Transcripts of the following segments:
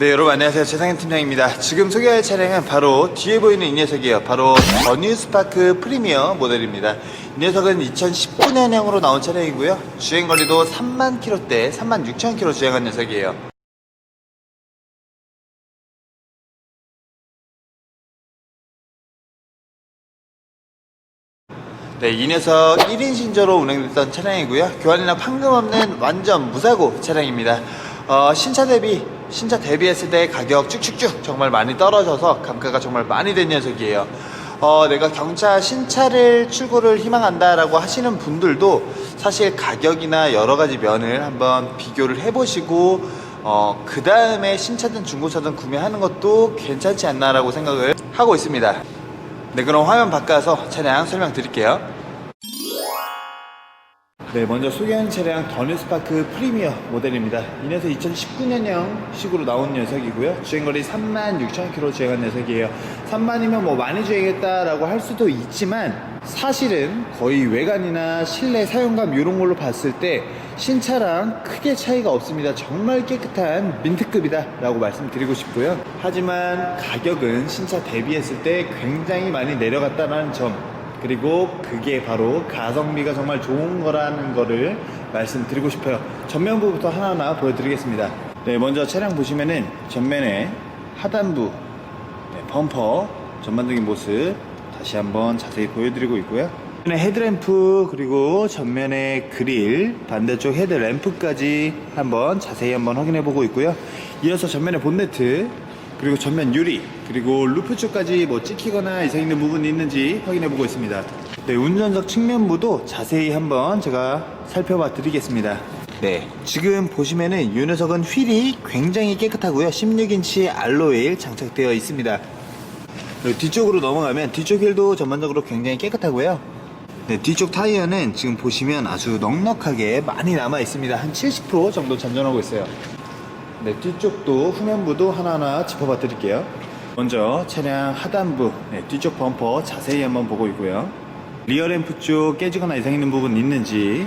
네 여러분 안녕하세요. 최상현 팀장입니다. 지금 소개할 차량은 바로 뒤에 보이는 이 녀석이에요. 바로 더 뉴 스파크 프리미어 모델입니다. 이 녀석은 2019년형으로 나온 차량이고요. 주행거리도 3만 킬로대 3만 6천 킬로 주행한 녀석이에요. 네, 이 녀석 1인 신조로 운행됐던 차량이고요. 교환이나 판금 없는 완전 무사고 차량입니다. 어, 신차 대비, 신차 대비했을 때 가격 쭉쭉쭉 정말 많이 떨어져서 감가가 정말 많이 된 녀석이에요. 어, 내가 경차 신차를 출고를 희망한다라고 하시는 분들도 사실 가격이나 여러 가지 면을 한번 비교를 해보시고 어, 그 다음에 신차든 중고차든 구매하는 것도 괜찮지 않나라고 생각을 하고 있습니다. 네, 그럼 화면 바꿔서 차량 설명 드릴게요. 네, 먼저 소개하는 차량 더뉴스파크 프리미어 모델입니다. 이 녀석 2019년형 식으로 나온 녀석이고요. 주행거리 36,000km 주행한 녀석이에요. 3만이면 뭐 많이 주행했다라고 할 수도 있지만 사실은 거의 외관이나 실내 사용감 이런 걸로 봤을 때 신차랑 크게 차이가 없습니다. 정말 깨끗한 민트급이다 라고 말씀드리고 싶고요. 하지만 가격은 신차 대비했을 때 굉장히 많이 내려갔다는 점 그리고 그게 바로 가성비가 정말 좋은 거라는 거를 말씀드리고 싶어요. 전면부부터 하나하나 보여드리겠습니다. 네, 먼저 차량 보시면은 전면에 하단부, 네, 범퍼, 전반적인 모습 다시 한번 자세히 보여드리고 있고요. 헤드램프 그리고 전면에 그릴, 반대쪽 헤드램프까지 한번 자세히 한번 확인해 보고 있고요. 이어서 전면에 본네트, 그리고 전면 유리 그리고 루프 쪽까지 뭐 찍히거나 이상 있는 부분이 있는지 확인해 보고 있습니다. 네 운전석 측면부도 자세히 한번 제가 살펴봐 드리겠습니다. 네 지금 보시면은 이 녀석은 휠이 굉장히 깨끗하고요. 16인치 알로일 장착되어 있습니다. 뒤쪽으로 넘어가면 뒤쪽 휠도 전반적으로 굉장히 깨끗하고요. 네, 뒤쪽 타이어는 지금 보시면 아주 넉넉하게 많이 남아 있습니다. 한 70% 정도 잔존하고 있어요 네, 뒤쪽도 후면부도 하나하나 짚어봐 드릴게요. 먼저 차량 하단부, 네, 뒤쪽 범퍼 자세히 한번 보고 있고요. 리어 램프 쪽 깨지거나 이상 있는 부분 있는지,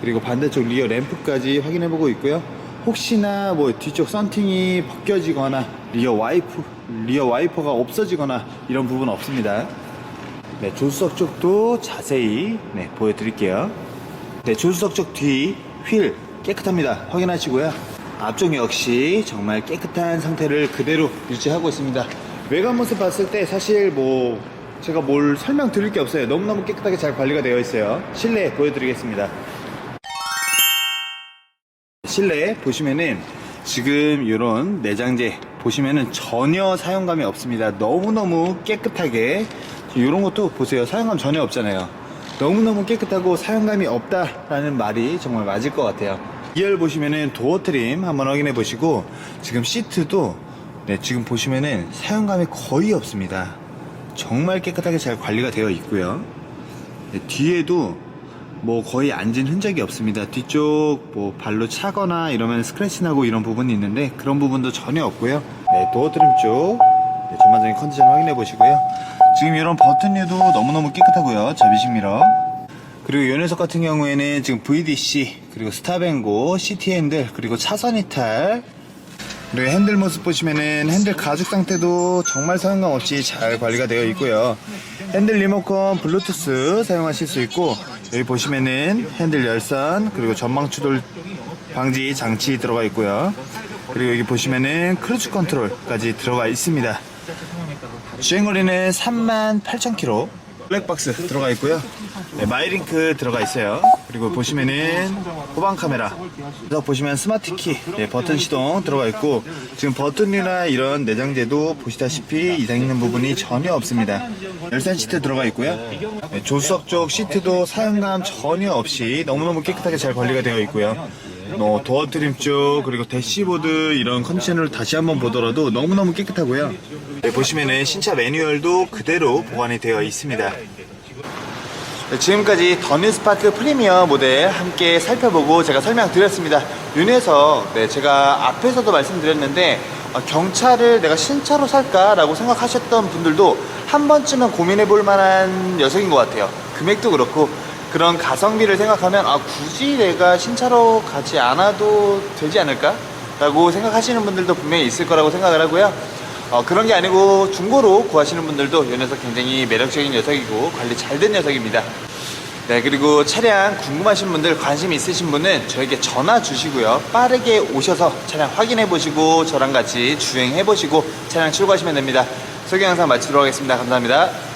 그리고 반대쪽 리어 램프까지 확인해 보고 있고요. 혹시나 뭐 뒤쪽 썬팅이 벗겨지거나 리어 와이프, 리어 와이퍼가 없어지거나 이런 부분 없습니다. 네, 조수석 쪽도 자세히 네, 보여드릴게요. 네, 조수석 쪽 뒤 휠 깨끗합니다. 확인하시고요. 앞쪽 역시 정말 깨끗한 상태를 그대로 유지하고 있습니다. 외관 모습 봤을 때 사실 뭐 제가 뭘 설명드릴 게 없어요. 너무너무 깨끗하게 잘 관리가 되어 있어요. 실내 보여드리겠습니다. 실내 보시면은 지금 이런 내장재 보시면은 전혀 사용감이 없습니다. 너무너무 깨끗하게 이런 것도 보세요. 사용감 전혀 없잖아요. 너무너무 깨끗하고 사용감이 없다라는 말이 정말 맞을 것 같아요. 2열 보시면은 도어 트림 한번 확인해 보시고 지금 시트도 네, 지금 보시면은 사용감이 거의 없습니다. 정말 깨끗하게 잘 관리가 되어 있고요. 네, 뒤에도 뭐 거의 앉은 흔적이 없습니다. 뒤쪽 뭐 발로 차거나 이러면 스크래치 나고 이런 부분이 있는데 그런 부분도 전혀 없고요. 네, 도어 트림 쪽 네, 전반적인 컨디션 확인해 보시고요. 지금 이런 버튼류도 너무너무 깨끗하고요. 접이식 미러. 그리고 이 녀석 같은 경우에는 지금 VDC 그리고 스타뱅고 CT 핸들 그리고 차선 이탈 그리고 핸들 모습 보시면은 핸들 가죽 상태도 정말 사용감 없이 잘 관리가 되어 있고요. 핸들 리모컨 블루투스 사용하실 수 있고 여기 보시면은 핸들 열선 그리고 전방 추돌 방지 장치 들어가 있고요. 그리고 여기 보시면은 크루즈 컨트롤까지 들어가 있습니다. 주행거리는 38,000km 블랙박스 들어가 있고요. 네, 마이링크 들어가 있어요. 그리고 보시면은 후방 카메라. 그래서 보시면 스마트 키 네, 버튼 시동 들어가 있고 지금 버튼이나 이런 내장재도 보시다시피 이상 있는 부분이 전혀 없습니다. 열선 시트 들어가 있고요. 네, 조수석 쪽 시트도 사용감 전혀 없이 너무너무 깨끗하게 잘 관리가 되어 있고요. 뭐 도어 트림 쪽 그리고 대시보드 이런 컨디션을 다시 한번 보더라도 너무너무 깨끗하고요 네, 보시면은 신차 매뉴얼도 그대로 보관이 되어 있습니다 네, 지금까지 더뉴 스파크 프리미어 모델 함께 살펴보고 제가 설명드렸습니다. 윤에서 네, 제가 앞에서도 말씀드렸는데 어, 경차를 내가 신차로 살까라고 생각하셨던 분들도 한 번쯤은 고민해 볼 만한 녀석인 것 같아요. 금액도 그렇고 그런 가성비를 생각하면 아, 굳이 내가 신차로 가지 않아도 되지 않을까? 라고 생각하시는 분들도 분명히 있을 거라고 생각을 하고요. 어, 그런 게 아니고 중고로 구하시는 분들도 이 녀석 굉장히 매력적인 녀석이고 관리 잘 된 녀석입니다. 네, 그리고 차량 궁금하신 분들, 관심 있으신 분은 저에게 전화 주시고요. 빠르게 오셔서 차량 확인해 보시고 저랑 같이 주행해 보시고 차량 출고하시면 됩니다. 소개 영상 마치도록 하겠습니다. 감사합니다.